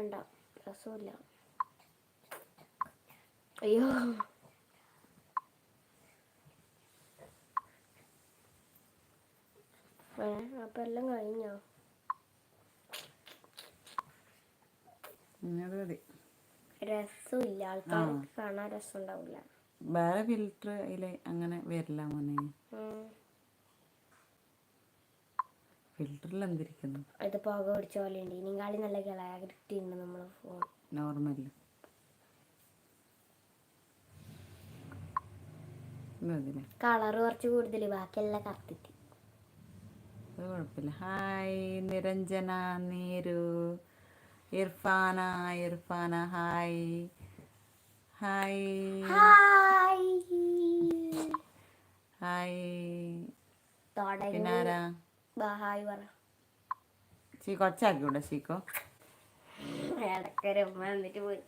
വേണ്ട. രസമില്ല. അയ്യോ. ഏ അപ്പൊ എല്ലാം കഴിഞ്ഞോ? മതി. രസമില്ല. ആൾക്കാർക്ക് കാണാൻ രസം ഉണ്ടാവില്ല. വേറെ ഫിൽറ്റർ അതിൽ അങ്ങനെ വരില്ല മോനെ. ഫിൽറ്ററിൽ എന്തിരിക്കുന്നു ഇത് പുക പിടിച്ച പോലെ ഉണ്ട്. നല്ല ക്ലാരിറ്റി ഉണ്ട് നമ്മളെ ഫോൺ. നോർമൽ കളർ കുറച്ച് കൂടുതൽ ബാക്കിയെല്ലാം കത്തിട്ട് അത് കുഴപ്പമില്ല. Hi Niranjana Neeru Irfana Irfana hi hi hi hi ബാ ഹായ് പറ ചീക്കോ ഒച്ചാക്കിവിടെ ചീക്കോ? ഉമ്മ എന്നിട്ട് പോയി.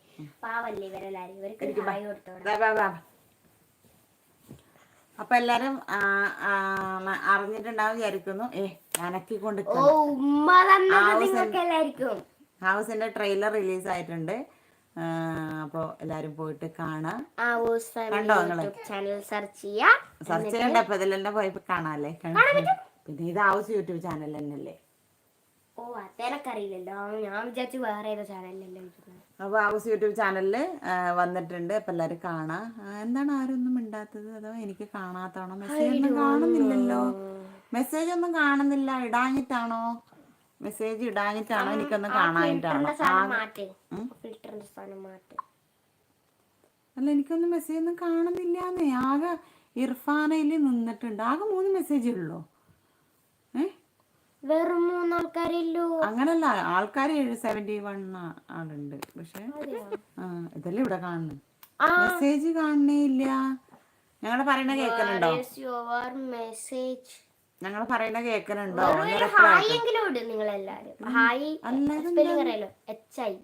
പാവല്ലേ ഇവരെല്ലാരും. ഇവർക്ക് ഹായ് കൊടുത്തോടെ. അപ്പൊ എല്ലാരും അറിഞ്ഞിട്ടുണ്ടാവും വിചാരിക്കുന്നു. ഏ അനക്കിക്കൊണ്ട് ഹൗസിന്റെ ട്രെയിലർ റിലീസ് ആയിട്ടുണ്ട് അപ്പോൾ എല്ലാരും പോയിട്ട് കാണാം. കണ്ടോ നിങ്ങൾ? സെർച്ച് ചെയ്യണ്ട അപ്പൊ ഇതിലെല്ലാം പോയി കാണാല്ലേ പിന്നെ ഇത് ഹൗസ് യൂട്യൂബ് ചാനൽ തന്നെയല്ലേ? ഓ അതെനക്കറിയില്ലല്ലോ ഞാൻ വിചാരിച്ചു വേറെ ഏതോ ചാനലിലല്ലോ അപ്പോൾ ഹൗസ് യൂട്യൂബ് ചാനലിൽ വന്നിട്ടുണ്ട്. അപ്പം എല്ലാവരും കാണാം. എന്താണ് ആരൊന്നും ഒന്നും മിണ്ടാത്തത്? അതോ എനിക്ക് കാണാത്താണോ മെസ്സേജ് ഒന്നും കാണുന്നില്ലല്ലോ. മെസ്സേജ് ഒന്നും കാണുന്നില്ല. ഇടാഞ്ഞിട്ടാണോ? മെസ്സേജ് ഇടാഞ്ഞിട്ടാണോ? എനിക്കൊന്നും സാധനം അല്ല എനിക്കൊന്നും മെസ്സേജ് ഒന്നും കാണുന്നില്ലാന്നേ. ആകെ ഇർഫാനയിൽ നിന്നിട്ടുണ്ട്. ആകെ മൂന്ന് മെസ്സേജ് ഉള്ളൂ? വെറും മൂന്നാൾക്കാരില്ലോ. അങ്ങനല്ല ആൾക്കാര് സെവന്റി വൺ ആളുണ്ട്. പക്ഷെ ഇതല്ലേ ഇവിടെ കാണുന്നു മെസ്സേജ് കാണണേ ഇല്ല. ഞങ്ങൾ പറയണ കേക്കലുണ്ടോ? മെസ്സേജ് ഞങ്ങൾ പറയണ കേക്കലുണ്ടോ? ഒരു ഹായ് എങ്കിലും ഇടും നിങ്ങൾ എല്ലാരും ഹായ് അല്ലാതെ സ്പെല്ലിംഗ് അറിയാലോ. എച്ച് ഐ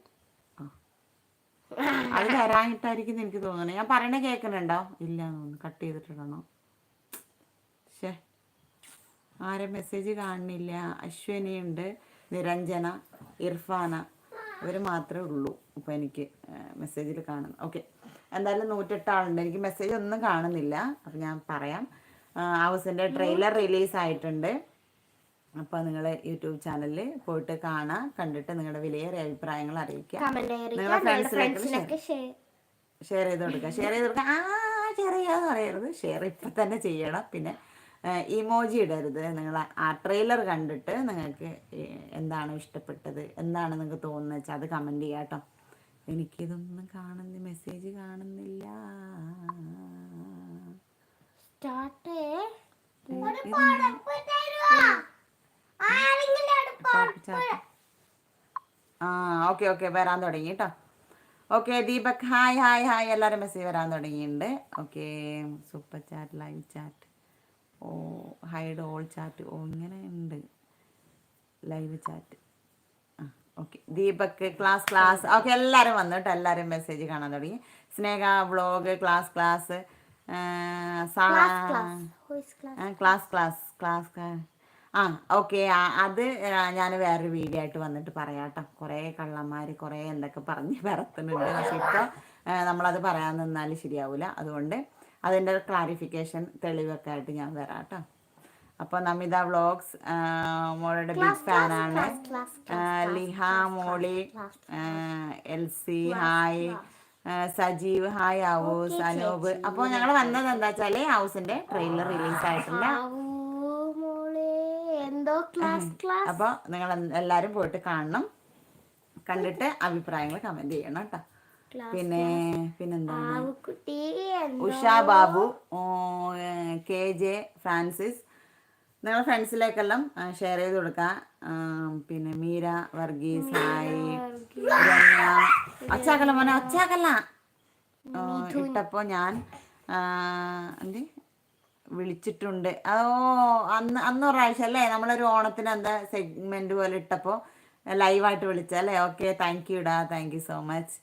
അത് തരാനിട്ടായിരിക്കും എനിക്ക് തോന്നുന്നത്. ഞാൻ പറയണ കേക്കലുണ്ടോ? ഇല്ല കട്ട് ചെയ്തിട്ടിടണോ? ആരെ മെസ്സേജ് കാണുന്നില്ല അശ്വനിയുണ്ട്. നിരഞ്ജന ഇർഫാന. ഇവർ മാത്രമേ ഉള്ളൂ ഇപ്പം എനിക്ക് മെസ്സേജിൽ കാണുന്നു. ഓക്കെ എന്തായാലും നൂറ്റെട്ട് ആളുണ്ട് എനിക്ക് മെസ്സേജ് ഒന്നും കാണുന്നില്ല. അപ്പം ഞാൻ പറയാം. ഹൗസിന്റെ ട്രെയിലർ റിലീസ് ആയിട്ടുണ്ട്. അപ്പോൾ നിങ്ങൾ യൂട്യൂബ് ചാനലിൽ പോയിട്ട് കാണാം. കണ്ടിട്ട് നിങ്ങളുടെ വിലയേറെ അഭിപ്രായങ്ങൾ അറിയിക്കുക. നിങ്ങളുടെ ഫ്രണ്ട്സിനൊക്കെ ഷെയർ ഷെയർ ചെയ്ത് കൊടുക്കുക. ഷെയർ ചെയ്ത് കൊടുക്കുക. ആ ഷെയർ ചെയ്യാന്ന് പറയരുത്. ഷെയർ ഇപ്പം തന്നെ ചെയ്യണം. പിന്നെ ഇമോജി ഇടരുത്. നിങ്ങൾ ആ ട്രെയിലർ കണ്ടിട്ട് നിങ്ങൾക്ക് എന്താണ് ഇഷ്ടപ്പെട്ടത് എന്താണ് നിങ്ങൾക്ക് തോന്നുന്നത് വെച്ചാൽ അത് കമന്റ് ചെയ്യാം കേട്ടോ എനിക്കിതൊന്നും കാണുന്ന മെസ്സേജ് കാണുന്നില്ല. ആ ഓക്കെ ഓക്കെ വരാൻ തുടങ്ങി കേട്ടോ okay Deepak hi hi hi. എല്ലാവരും മെസ്സേജ് വരാൻ തുടങ്ങിയിട്ടുണ്ട്. Okay super chat live chat. ഓ ഹൈഡ് ഓൾ ചാറ്റ്. ഓ ഇങ്ങനെ ഉണ്ട്. Live chat. ആ okay. Deepak class class. Okay എല്ലാവരും വന്നു കേട്ടോ. എല്ലാവരും മെസ്സേജ് കാണാൻ തുടങ്ങി. Sneha vlog class class. Class class. Class. ആ ഓക്കെ. അത് ഞാൻ വേറൊരു വീഡിയോ ആയിട്ട് വന്നിട്ട് പറയാം കേട്ടോ. കുറേ കള്ളന്മാർ കുറേ എന്തൊക്കെ പറഞ്ഞ് പറത്തുന്നുണ്ട്. പക്ഷെ ഇപ്പോൾ നമ്മളത് പറയാൻ നിന്നാൽ ശരിയാവില്ല അതുകൊണ്ട് അതിന്റെ ക്ലാരിഫിക്കേഷൻ തെളിവൊക്കെ ആയിട്ട് ഞാൻ വരാം കേട്ടോ അപ്പോൾ നമിത വ്ളോഗ്സ് മോളുടെ ബിഗ് ഫാൻ ആണ്. Liha Molly Elsie hi Sajeev hi house Anoop. അപ്പോൾ ഞങ്ങൾ വന്നത് എന്താ വെച്ചാൽ ഹൗസിന്റെ ട്രെയിലർ റിലീസ് ആയിട്ടില്ല അപ്പോൾ നിങ്ങൾ എല്ലാരും പോയിട്ട് കാണണം. കണ്ടിട്ട് അഭിപ്രായങ്ങൾ കമന്റ് ചെയ്യണം കേട്ടോ പിന്നെ പിന്നെന്താണ്? Usha Babu K J Francis. നിങ്ങളെ ഫ്രണ്ട്സിലേക്കെല്ലാം ഷെയർ ചെയ്ത് കൊടുക്കാം. പിന്നെ മീര വർഗീസ് ഹായ്. അച്ചാക്കല്ല മോനെ അച്ചാക്കല്ല ഇട്ടപ്പോ ഞാൻ എന്ത്? വിളിച്ചിട്ടുണ്ട്. ഓ അന്ന് അന്ന് ഒരാഴ്ച അല്ലേ? നമ്മളൊരു ഓണത്തിന് എന്താ സെഗ്മെന്റ് പോലെ ഇട്ടപ്പോ ലൈവായിട്ട് വിളിച്ചല്ലേ ഓക്കെ താങ്ക് യു ഡാ താങ്ക് യു സോ മച്ച്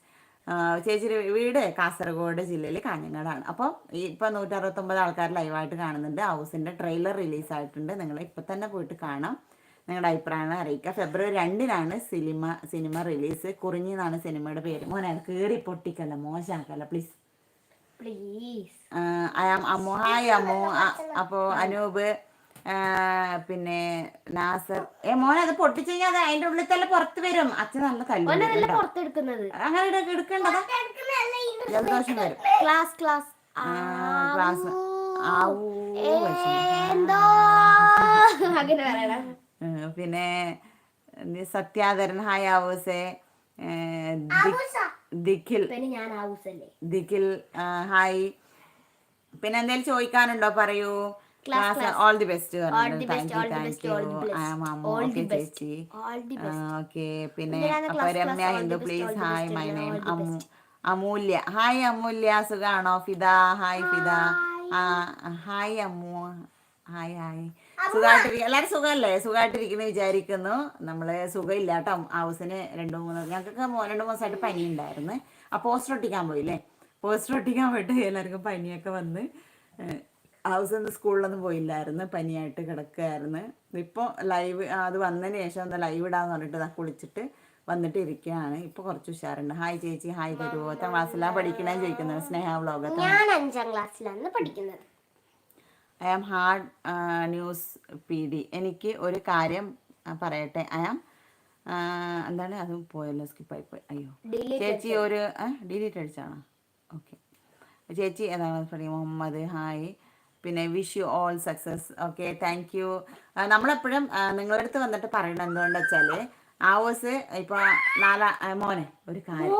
ചേച്ചിയുടെ വീട് കാസർഗോഡ് ജില്ലയിൽ കാഞ്ഞങ്ങാടാണ്. അപ്പോൾ ഈ ഇപ്പം നൂറ്ററുപത്തൊമ്പത് ആൾക്കാർ ലൈവായിട്ട് കാണുന്നുണ്ട്. ഹൗസിന്റെ ട്രെയിലർ റിലീസ് ആയിട്ടുണ്ട് നിങ്ങൾ ഇപ്പം തന്നെ പോയിട്ട് കാണാം. നിങ്ങളുടെ അഭിപ്രായങ്ങൾ അറിയിക്കുക ഫെബ്രുവരി രണ്ടിനാണ് സിനിമ സിനിമ റിലീസ്. കുറിഞ്ഞി എന്നാണ് സിനിമയുടെ പേര്. മോനെ അത് കീറി പൊട്ടിക്കല്ല? മോശമാക്കല്ല? പ്ലീസ്. പ്ലീസ്. അമ്മു ഹായ് അമ്മോ അപ്പോൾ അപ്പോ അനൂപ്. പിന്നെ നാസർ. ഏ മോനെ അത് പൊട്ടിച്ചു കഴിഞ്ഞാൽ അത് അതിന്റെ ഉള്ളിൽ തന്നെ പുറത്ത് വരും. അച്ഛൻ നല്ല തല്ലു അങ്ങനെ എടുക്ക- എടുക്കേണ്ടതാ? ജലദോഷം വരും. Class class. ക്ലാസ്. പിന്നെ സത്യാധരൻ ഹായ് ആവൂസേ. ദിഖിൽ. ദിഖിൽ ഹായ്. പിന്നെ എന്തെങ്കിലും ചോദിക്കാനുണ്ടോ? പറയൂ. Class all the best best thank the best thank you All okay ചേച്ചി. ഓൾ ദി ഓക്കെ പിന്നെ അപ്പൊ Ramya Hindu please hi my name Amu Amulya. Hi Amulya. സുഖാണോ? Fida hi Fida. Hi Ammu hi hi സുഖമായിട്ടിരിക്കും എല്ലാവരും സുഖമല്ലേ? സുഖമായിട്ടിരിക്കുന്നു വിചാരിക്കുന്നു. നമ്മൾ സുഖമില്ല കേട്ടോ. ഹൗസിന് രണ്ടു മൂന്ന് ഞങ്ങൾക്കൊക്കെ രണ്ടു ദിവസമായിട്ട് പനി ഉണ്ടായിരുന്നു ആ പോസ്റ്റർ ഒട്ടിക്കാൻ പോയില്ലേ? പോസ്റ്റർ ഒട്ടിക്കാൻ പോയിട്ട് എല്ലാവർക്കും പനിയൊക്കെ വന്ന് ഹൗസിൽ നിന്ന് സ്കൂളിലൊന്നും പോയില്ലായിരുന്നു. പനിയായിട്ട് കിടക്കുകയായിരുന്നു ഇപ്പോൾ ലൈവ് അത് വന്നതിന് ശേഷം എന്താ ലൈവ് ഇടാന്ന് പറഞ്ഞിട്ട് ഞാൻ കുളിച്ചിട്ട് വന്നിട്ട് ഇരിക്കുകയാണ് ഇപ്പോൾ കുറച്ച് ഉഷാറുണ്ട്. ഹായ് ചേച്ചി ഹായ് തരുവോ? എത്ര ക്ലാസ്സിലാണ് പഠിക്കണേന്ന് ചോദിക്കുന്നത് സ്നേഹ വ്ളോഗത്ത് ഞാൻ അഞ്ചാം ക്ലാസ്സിലാണ് പഠിക്കുന്നത്. I am hard news P D എനിക്ക് ഒരു കാര്യം പറയട്ടെ. ഐ ആം എന്താണ്? അത് പോയല്ലോ സ്കിപ്പായി പോയി. അയ്യോ. ചേച്ചി ഒരു ഡിലീറ്റ് അടിച്ചാണോ? ഓക്കെ ചേച്ചി ഏതാണ്? മുഹമ്മദ്. ഹായ് പിന്നെ wish you all success okay thank you നമ്മളെപ്പോഴും നിങ്ങളുടെ അടുത്ത് വന്നിട്ട് പറയണം എന്തുകൊണ്ടെന്ന് വെച്ചാൽ ആവേഴ്സ് ഇപ്പൊ നാലാ മോനെ ഒരു കാര്യം.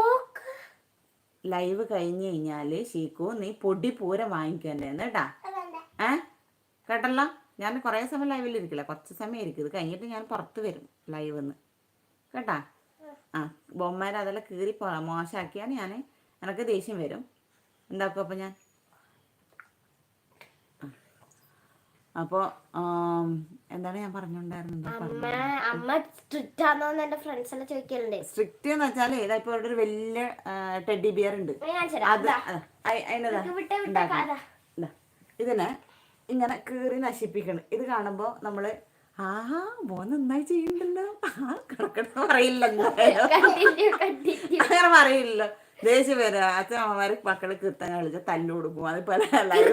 ലൈവ് കഴിഞ്ഞ് കഴിഞ്ഞാൽ ഷീക്കു നീ പൊടി പൂരം വാങ്ങിക്കണ്ടേന്ന് കേട്ടാ? ഏ? കേട്ടല്ലോ? ഞാൻ കുറേ സമയം ലൈവിൽ ഇരിക്കില്ല? കുറച്ച് സമയം ഇരിക്കും. ഇത് കഴിഞ്ഞിട്ട് ഞാൻ പുറത്ത് വരും ലൈവ് നിന്ന് കേട്ടാ? ആ ബൊമ്മേരെ അതെല്ലാം കീറി പോ മോശമാക്കിയാണ് ഞാൻ എനിക്ക് ദേഷ്യം വരും. എന്താക്കും അപ്പം ഞാൻ? അപ്പോൾ എന്താണ് ഞാൻ അമ്മ സ്ട്രിക്റ്റ് എന്ന് വെച്ചാൽ ഇതാ ഇവിടെ ഒരു വലിയ ടെഡി ബിയർ ഉണ്ട്. അത് അതാ, അതിനതാ. ഉണ്ടാക്കണം. ഇതിനെ ഇങ്ങനെ കീറി നശിപ്പിക്കണം. ഇത് കാണുമ്പോ നമ്മൾ ആ മോ നന്നായി ചെയ്യണ്ടല്ലോ ആ കിടക്കണ പറയില്ല എന്തായാലും കണ്ടിന്യൂ കണ്ടിന്യൂ അങ്ങനെ പറയില്ല ദേഷ്യം പേര് അച്ഛൻ അമ്മമാര് മക്കൾ കീർത്തന കളിച്ച തല്ലു കൊടുക്കും. അതിപ്പോ ലൈവ്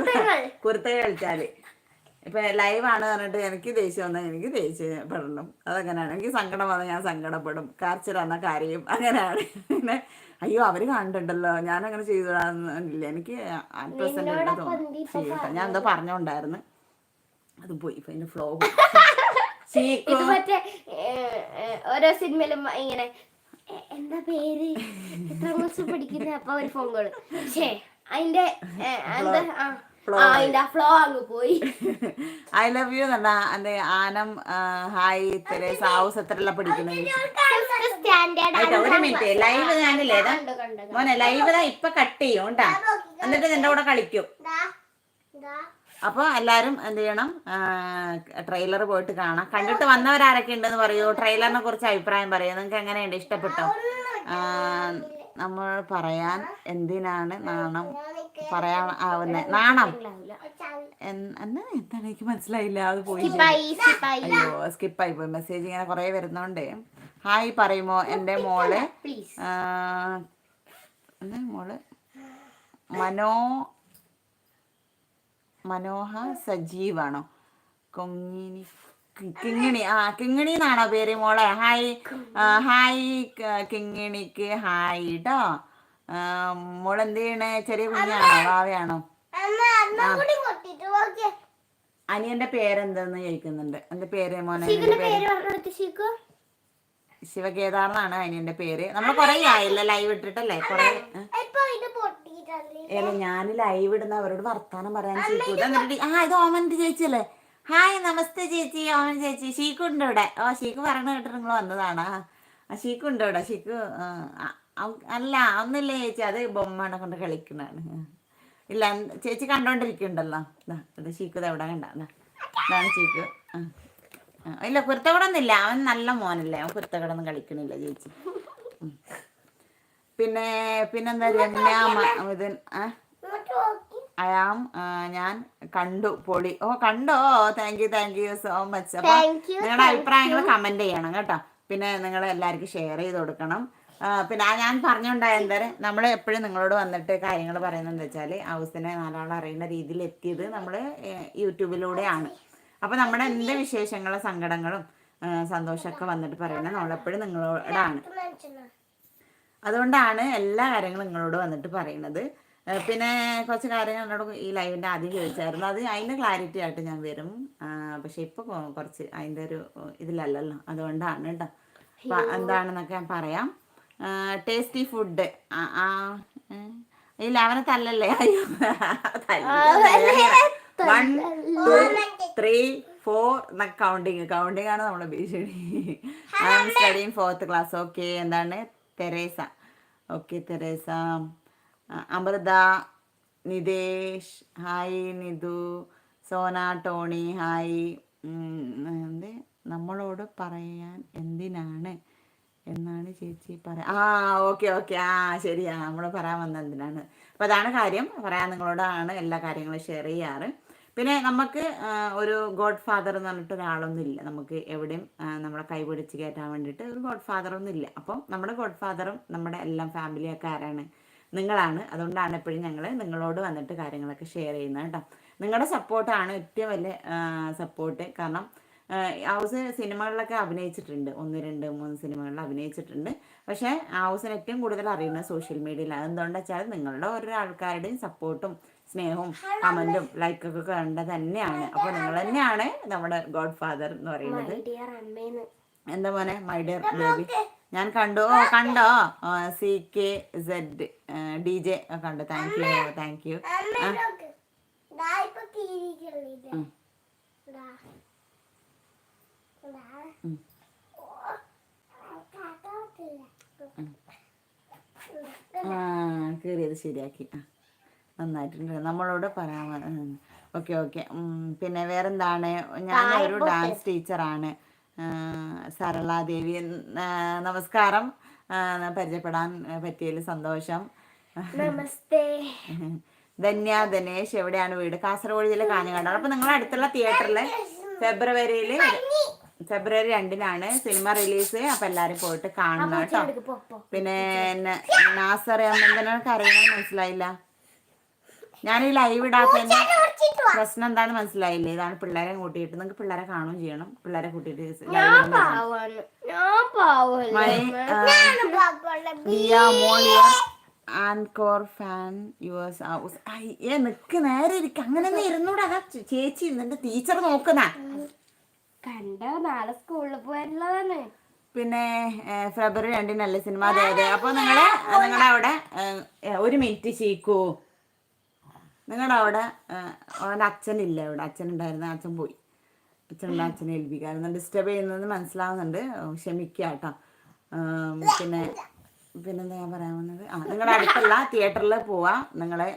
കുർത്തക കളിച്ചാൽ. ഇപ്പൊ ലൈവാണ് പറഞ്ഞിട്ട് എനിക്ക് ദേഷ്യം വന്നാൽ എനിക്ക് ദേഷ്യപ്പെടണം. അതങ്ങനെയാണ്? എനിക്ക് സങ്കടം വന്നാൽ ഞാൻ സങ്കടപ്പെടും. കാർച്ചർ വന്ന കാര്യം. അങ്ങനെയാണ്. പിന്നെ അയ്യോ അവർ കണ്ടിട്ടുണ്ടല്ലോ. ഞാൻ അങ്ങനെ ചെയ്തില്ല എനിക്ക് പ്രസന്റ് ഞാൻ എന്തോ പറഞ്ഞോണ്ടായിരുന്നു. അത് പോയി. പിന്നെ ഫ്ലോ മറ്റേ ഓരോ സിനിമയിലും ഇങ്ങനെ എന്താ പേര്? എത്ര ക്ലാസ് അപ്പൊ ഒരു ഫോൺ കോൾ പക്ഷേ അതിന്റെ എന്താ ഫ്ലോ അങ്ങ് പോയി. ഐ ലവ് യു എന്നാ എന്റെ ആനം ഹായ് തെരേസ ഹൗസ് എത്ര ആയിട്ടോ ഒരു മിനിറ്റ് ലൈവ് കണ്ടു. മോനെ ലൈവ് ഇതാ ഇപ്പൊ കട്ട് ചെയ്യും കേട്ടാ. എന്നിട്ട് നിന്റെ കൂടെ കളിക്കും. അപ്പോൾ എല്ലാരും എന്ത് ചെയ്യണം? ട്രെയിലർ പോയിട്ട് കാണാം. കണ്ടിട്ട് വന്നവരാരൊക്കെ ഉണ്ടെന്ന് പറയൂ ട്രെയിലറിനെ കുറിച്ച് അഭിപ്രായം പറയൂ നിങ്ങൾക്ക് എങ്ങനെയുണ്ട്? ഇഷ്ടപ്പെട്ടോ? ആ, നമ്മൾ പറയാൻ എന്തിനാണ് നാണം പറയാൻ ആവുന്നത് നാണം. എന്നാ എന്താണ്? എനിക്ക് മനസ്സിലായില്ല. അത് പോയി അയ്യോ സ്കിപ്പായി പോയി. മെസ്സേജ് ഇങ്ങനെ കുറേ വരുന്നോണ്ട്. ഹായ് പറയുമോ എന്റെ മോൾ? മോൾ? മനോ മനോഹ സജീവാണോ? കൊങ്ങിണി കി- കിങ്ങിണി ആ കിങ്ങിണി എന്നാണോ പേര് മോളെ? ഹായ് ഹായ് കിങ്ങിണിക്ക് ഹായ് കേട്ടോ മോൾ എന്ത് ചെയ്യണേ? ചെറിയ കുഞ്ഞാണോ? വാവയാണോ? അനിയന്റെ പേരെന്തെന്ന് ചോദിക്കുന്നുണ്ട്. എന്റെ പേര് മോനെ ശിവകേദാർ എന്നാണ് അനിയന്റെ പേര്. നമ്മൾ കൊറേ ആയില്ല ലൈവ് ഇട്ടിട്ടല്ലേ? കൊറേ ഏല ഞാൻ ലൈവ് ഇടുന്ന അവരോട് വർത്താനം പറയാൻ എന്നിട്ട് ആ ഇത് ഓമന്റെ ചേച്ചിയല്ലേ? ഹായ് നമസ്തേ ചേച്ചി ഓമൻ ചേച്ചി. ഷീക്കു ഉണ്ട് ഇവിടെ? ഓ ഷീക്കു പറഞ്ഞു കേട്ടിട്ട് നിങ്ങൾ വന്നതാണ്? ആ, ഷീക്കു ഉണ്ട് ഇവിടെ അവ- അല്ല ഒന്നില്ല ചേച്ചി അത് ബൊമ്മനെ കൊണ്ട് കളിക്കുന്നതാണ് ഇല്ല ചേച്ചി കണ്ടോണ്ടിരിക്കുന്നുണ്ടല്ലോ ഇത് ഇത് എവിടെ കണ്ട? ഇതാണ് ആ ഇല്ല കുരുത്തക്കടൊന്നുമില്ല അവൻ നല്ല മോനല്ലേ. അവൻ കുരുത്തക്കടൊന്നും കളിക്കണില്ല ചേച്ചി. പിന്നെ പിന്നെന്താ രമ്യ മിഥുൻ ആ? ഐ ആം ഞാൻ കണ്ടു പൊളി. ഓ കണ്ടോ? Thank you thank you so much അപ്പൊ നിങ്ങളുടെ അഭിപ്രായങ്ങൾ കമന്റ് ചെയ്യണം കേട്ടോ. പിന്നെ നിങ്ങൾ എല്ലാവർക്കും ഷെയർ ചെയ്ത് കൊടുക്കണം. പിന്നെ ആ ഞാൻ പറഞ്ഞുണ്ടായ എന്തായാലും നമ്മൾ എപ്പോഴും നിങ്ങളോട് വന്നിട്ട് കാര്യങ്ങൾ പറയുന്നതെന്ന് വെച്ചാൽ ഹൗസിനെ നാലാളെ അറിയുന്ന രീതിയിൽ എത്തിയത് നമ്മൾ യൂട്യൂബിലൂടെയാണ്. അപ്പോൾ നമ്മുടെ എന്ത് വിശേഷങ്ങളും സങ്കടങ്ങളും സന്തോഷമൊക്കെ വന്നിട്ട് പറയുന്നത് നമ്മളെപ്പോഴും നിങ്ങളോടാണ്. അതുകൊണ്ടാണ് എല്ലാ കാര്യങ്ങളും നിങ്ങളോട് വന്നിട്ട് പറയുന്നത്. പിന്നെ കുറച്ച് കാര്യങ്ങൾ എന്നോട് ഈ ലൈവിന്റെ ആദ്യം ചോദിച്ചായിരുന്നു. അത് അതിന്റെ ക്ലാരിറ്റി ആയിട്ട് ഞാൻ വരും ആ, പക്ഷെ ഇപ്പോൾ കുറച്ച് അതിന്റെ ഒരു ഇതിലല്ലല്ലോ. അതുകൊണ്ടാണ് കേട്ടോ. എന്താണെന്നൊക്കെ ഞാൻ പറയാം. ടേസ്റ്റി ഫുഡ് ഈ ലവനെ തല്ലല്ലേ? അയ്യോ one two three four counting counting ആണ് നമ്മുടെ ഭീഷണി. I am studying fourth class okay എന്താണ്? തെരേസ. Okay Teresa. ആ, Amrutha Nitesh hi Nithu Sona Tony hi. എന്ത്? നമ്മളോട് പറയാൻ എന്തിനാണ് എന്നാണ് ചേച്ചി പറയാ ആ ഓക്കെ ഓക്കെ. ആ ശരിയാ. നമ്മൾ പറയാൻ വന്ന എന്തിനാണ്? അപ്പോൾ അതാണ് കാര്യം. പറയാൻ നിങ്ങളോടാണ് എല്ലാ കാര്യങ്ങളും ഷെയർ ചെയ്യാറ്. പിന്നെ നമുക്ക് ഒരു ഗോഡ് ഫാദർ എന്ന് പറഞ്ഞിട്ട് ഒരാളൊന്നും ഇല്ല. നമുക്ക് എവിടെയും നമ്മളെ കൈ പിടിച്ച് കയറ്റാൻ വേണ്ടിയിട്ട് ഒരു ഗോഡ് ഫാദർ ഒന്നും ഇല്ല. അപ്പം നമ്മുടെ ഗോഡ് ഫാദറും നമ്മുടെ എല്ലാം ഫാമിലിയൊക്കെ ആരാണ്? നിങ്ങളാണ്. അതുകൊണ്ടാണ് എപ്പോഴും ഞങ്ങൾ നിങ്ങളോട് വന്നിട്ട് കാര്യങ്ങളൊക്കെ ഷെയർ ചെയ്യുന്നത് കേട്ടോ. നിങ്ങളുടെ സപ്പോർട്ടാണ് ഏറ്റവും വലിയ സപ്പോർട്ട് കാരണം ഹൗസ് സിനിമകളിലൊക്കെ അഭിനയിച്ചിട്ടുണ്ട്. ഒന്ന് രണ്ട് മൂന്ന് സിനിമകളിൽ അഭിനയിച്ചിട്ടുണ്ട്. പക്ഷേ ഹൗസിന് ഏറ്റവും കൂടുതൽ അറിയുന്നത് സോഷ്യൽ മീഡിയയിലാണ് അതെന്തുകൊണ്ടെന്ന് വെച്ചാൽ നിങ്ങളുടെ ഓരോ ആൾക്കാരുടെയും സപ്പോർട്ടും സ്നേഹവും കമന്റും ലൈക്കൊക്കെ കണ്ടത് തന്നെയാണ്. അപ്പോൾ നിങ്ങൾ തന്നെയാണ് നമ്മുടെ ഗോഡ് ഫാദർ എന്ന് പറയുന്നത്. എന്താ മോനെ? മൈ ഡിയർ ബേബി ഞാൻ കണ്ടു. ഓ കണ്ടോ? C K Z D J കണ്ടു. താങ്ക് യു താങ്ക് യു ആ. കയറിയത് ശരിയാക്കി. നന്നായിട്ടുണ്ട്. നമ്മളോട് പറയാൻ ഓക്കെ ഓക്കെ. പിന്നെ വേറെന്താണ്? ഞാൻ ഒരു ഡാൻസ് ടീച്ചറാണ് സരളാദേവി നമസ്കാരം. പരിചയപ്പെടാൻ പറ്റിയതിൽ സന്തോഷം. നമസ്തേ. ധന്യ ധനേഷ് എവിടെയാണ് വീട്? കാസർഗോഡ് ജില്ല കാഞ്ഞങ്ങാടാണ് അപ്പൊ നിങ്ങളുടെ അടുത്തുള്ള തിയേറ്ററിൽ ഫെബ്രുവരിയിൽ ഫെബ്രുവരി രണ്ടിനാണ് സിനിമ റിലീസ്. അപ്പൊ എല്ലാരും പോയിട്ട് കാണണം കേട്ടോ. പിന്നെ നാസർ അറിയണമെന്ന് മനസ്സിലായില്ല? ഞാൻ ഈ ലൈവ് ഇടാത്തതിന്റെ പ്രശ്നം എന്താണെന്ന് മനസ്സിലായില്ലേ? ഇതാണ് പിള്ളേരെ കൂട്ടിയിട്ട് നിങ്ങൾക്ക് പിള്ളേരെ കാണുകയും ചെയ്യണം. പിള്ളേരെ കൂട്ടിയിട്ട് ആൻകോർ ഫാൻ യുവേഴ്സ് ഹൗസ് അയ്യേ നിക്ക് നേരെ ഇരിക്ക. അങ്ങനെ ഒന്നും ഇരുന്നൂടെ അതാ ചേച്ചി നിന്റെ ടീച്ചർ നോക്കുന്ന. കണ്ടോ? നാളെ സ്കൂളിൽ പോയിട്ടുള്ളതാണ് പിന്നെ ഫെബ്രുവരി രണ്ടിനല്ലേ സിനിമ അതെ അതെ അപ്പൊ നിങ്ങൾ നിങ്ങളുടെ അവിടെ ഒരു മിനിറ്റ് ചീക്കൂ നിങ്ങളുടെ അവിടെ അവന്റെ അച്ഛനില്ല ഇവിടെ അച്ഛൻ ഉണ്ടായിരുന്ന അച്ഛൻ പോയി. അച്ഛനുണ്ട് അച്ഛനെ ഏൽപ്പിക്കാറുണ്ട് ഡിസ്റ്റർബ് ചെയ്യുന്നത് മനസ്സിലാവുന്നുണ്ട്. ക്ഷമിക്കുക കേട്ടോ പിന്നെ പിന്നെന്താ ഞാൻ പറയാൻ വന്നത്? ആ നിങ്ങളുടെ അടുത്തുള്ള തിയേറ്ററിൽ പോവാ. നിങ്ങളെ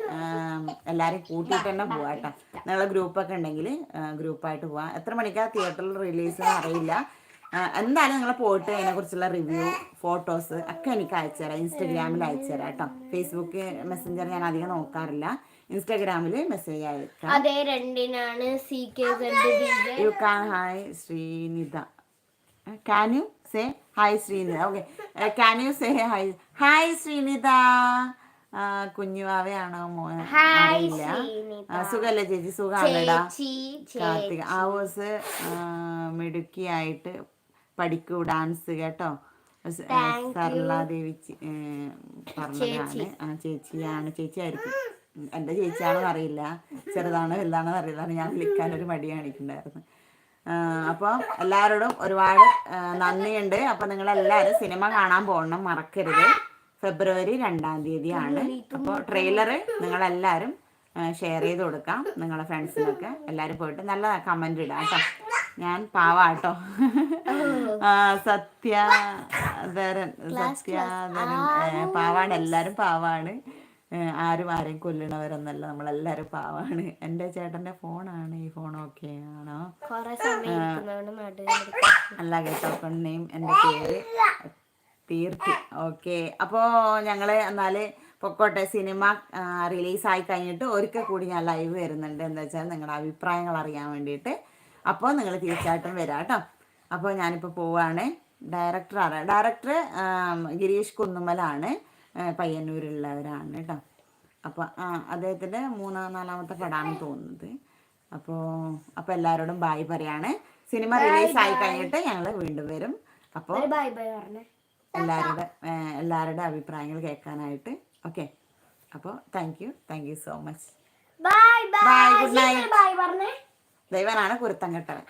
എല്ലാവരെയും കൂട്ടിയിട്ട് തന്നെ പോവാ കേട്ടോ നിങ്ങളെ ഗ്രൂപ്പൊക്കെ ഉണ്ടെങ്കിൽ ഗ്രൂപ്പായിട്ട് പോവാം. എത്ര മണിക്കാണ് തിയേറ്ററിൽ റിലീസ് അറിയില്ല. എന്തായാലും നിങ്ങൾ പോയിട്ട് അതിനെക്കുറിച്ചുള്ള റിവ്യൂ ഫോട്ടോസ് ഒക്കെ എനിക്ക് അയച്ചു തരാം. ഇൻസ്റ്റഗ്രാമിൽ അയച്ചു തരാം കേട്ടോ. ഫേസ്ബുക്ക് മെസ്സഞ്ചർ ഞാൻ അധികം നോക്കാറില്ല. ഇൻസ്റ്റാഗ്രാമിൽ മെസ്സേജ് അയക്കാം. അതെ രണ്ടിനാണ് C K Z you can hi Sreenitha. Can you say hi Sreenitha? Okay can you say hi hi Sreenitha. ആ, കുഞ്ഞുവാവയാണോ മോൻ അറിയില്ല. സുഖല്ലേ ചേച്ചി? സുഖാണടാ കാർത്തിക. ആ ഹോസ് മിടുക്കിയായിട്ട് പഠിക്കൂ ഡാൻസ് കേട്ടോ. സർലാദേവി പറഞ്ഞതാണ്. ആ ചേച്ചിയാണ് ചേച്ചിയായിരിക്കും. ഉം, എന്റെ ചേച്ചിയാണെന്ന് അറിയില്ല. ചെറുതാണോ വലുതാണോ അറിയില്ല. ഞാൻ വിളിക്കാൻ ഒരു മടി കാണിക്കുന്നുണ്ടായിരുന്നു. അപ്പോൾ എല്ലാവരോടും ഒരുപാട് നന്ദിയുണ്ട് നന്ദിയുണ്ട്. അപ്പോൾ നിങ്ങളെല്ലാവരും സിനിമ കാണാൻ പോകണം മറക്കരുത്. ഫെബ്രുവരി രണ്ടാം തീയതിയാണ്. അപ്പോൾ ട്രെയിലർ നിങ്ങളെല്ലാവരും ഷെയർ ചെയ്ത് കൊടുക്കാം നിങ്ങളെ ഫ്രണ്ട്സിനൊക്കെ. എല്ലാവരും പോയിട്ട് നല്ല കമന്റ് ഇടാം കേട്ടോ ഞാൻ പാവാട്ടോ. സത്യാധരൻ സത്യാധരൻ. പാവാണ്. എല്ലാരും പാവാണ്. ആരും ആരെയും കൊല്ലണവരൊന്നല്ല. നമ്മളെല്ലാരും പാവാണ്. എന്റെ ചേട്ടന്റെ ഫോണാണ്. ഈ ഫോൺ ഓക്കെ ആണോ അല്ല കേട്ടോ പെണ്ണേയും എന്റെ പേര് തീർത്തി. ഓക്കെ. അപ്പോൾ ഞങ്ങൾ എന്നാൽ പൊക്കോട്ടെ സിനിമ റിലീസായി കഴിഞ്ഞിട്ട് ഒരിക്കൽ കൂടി ഞാൻ ലൈവ് വരുന്നുണ്ട്. എന്താ വെച്ചാൽ നിങ്ങളുടെ അഭിപ്രായങ്ങൾ അറിയാൻ വേണ്ടിയിട്ട് അപ്പോൾ നിങ്ങൾ തീർച്ചയായിട്ടും വരാം കേട്ടോ. അപ്പോൾ ഞാനിപ്പോൾ പോവുകയാണ് ഡയറക്ടർ ആരാ ഡയറക്ടർ ഗിരീഷ് കുന്നുമലാണ് പയ്യന്നൂരുള്ളവരാണ് കേട്ടോ. അപ്പോൾ ആ അദ്ദേഹത്തിന്റെ മൂന്നാം നാലാമത്തെ പടാണ് തോന്നുന്നത്. അപ്പോൾ അപ്പോൾ എല്ലാവരോടും ബായ് പറയാണ്. സിനിമ റിലീസ് ആയി കഴിഞ്ഞിട്ട് ഞങ്ങൾ വീണ്ടും വരും. അപ്പോൾ എല്ലാവരുടെ എല്ലാവരുടെ അഭിപ്രായങ്ങൾ കേൾക്കാനായിട്ട്. ഓക്കെ. അപ്പോൾ thank you thank you so much bye bye good night night. Bye പറഞ്ഞേ. ദൈവനാണ് കുരുത്തം കെട്ടവൻ.